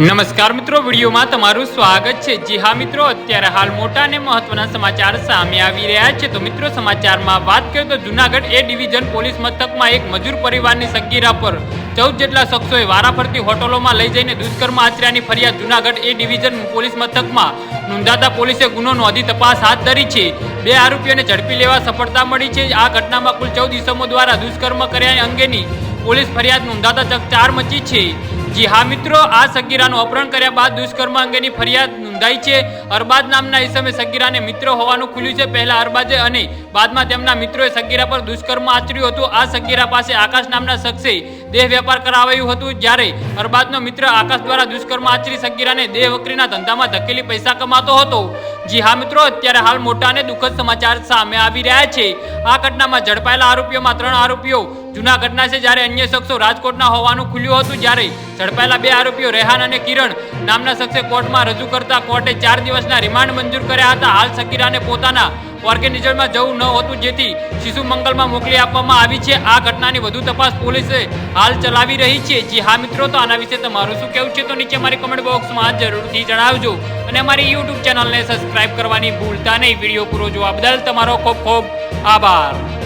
નમસ્કાર મિત્રો, વિડીયોમાં તમારું સ્વાગત છે. જી હા મિત્રો, અત્યારે હાલ મોટા અને મહત્વના સમાચાર સામે આવી રહ્યા છે. તો મિત્રો, સમાચારમાં વાત કરીએ તો જુનાગઢ એ ડિવિઝન પોલીસ મથકમાં એક મજૂર પરિવારની સગીરા પર ચૌદ જેટલા શખ્સોએ વારાફરતી હોટલોમાં લઈ જઈને દુષ્કર્મ આચર્યાની ફરિયાદ જુનાગઢ એ ડિવિઝન પોલીસ મથકમાં નોંધાતા પોલીસે ગુનો નોંધી તપાસ હાથ ધરી છે. બે આરોપીઓને ઝડપી લેવા સફળતા મળી છે. આ ઘટનામાં કુલ ચૌદ ઇસમો દ્વારા દુષ્કર્મ કર્યા અંગેની પોલીસ ફરિયાદ નોંધાતા ચકચાર મચી છે. જી હા મિત્રો, આ સગીરાનું અપહરણ કર્યા બાદ દુષ્કર્મ અંગેની ફરિયાદ નોંધાઈ છે. અરબાજ નામના ઈસમે સગીરાને મિત્ર હોવાનું ખુલ્યું છે. પહેલા અરબાજે અને બાદમાં તેમના મિત્રોએ સગીરા પર દુષ્કર્મ આચર્યું હતું. આ સગીરા પાસે આકાશ નામના શખ્સે દેહ વેપાર કરાવાયું હતું. જ્યારે અરબાજનો મિત્ર આકાશ દ્વારા દુષ્કર્મ આચરી સગીરાને દેહ વકરીના ધંધામાં ધકેલી પૈસા કમાતો હતો. જી હા મિત્રો, અત્યારે હાલ મોટા અને દુઃખદ સમાચાર સામે આવી રહ્યા છે. આ ઘટનામાં ઝડપાયેલા આરોપીઓમાં ત્રણ આરોપીઓ જૂનાગઢના છે જ્યારે અન્ય શખ્સો રાજકોટના હોવાનું ખુલ્યું હતું જ્યારે ઝડપાયેલા બે આરોપીઓ રેહાન અને કિરણ નામના શખ્સે કોર્ટમાં રજૂ કરતા કોર્ટે ચાર દિવસના રિમાન્ડ મંજૂર કર્યા હતા. હાલ સકીરાને પોતાના ઓર્ગેનિઝમમાં જવું ન હતું, જેથી શિશુ મંગલમાં મોકલી આપવામાં આવી છે. આ ઘટનાની વધુ તપાસ પોલીસે હાલ ચલાવી રહી છે. જી હા મિત્રો, તો આના વિશે તમારું શું કહેવું છે? તો નીચે મારી કમેન્ટ બોક્સમાં જરૂરથી જણાવજો. અને અમારી યુટ્યુબ ચેનલને સબસ્ક્રાઇબ કરવાની ભૂલતા નહીં. વીડિયો પૂરો જોવા બદલ તમારો ખૂબ ખૂબ આભાર.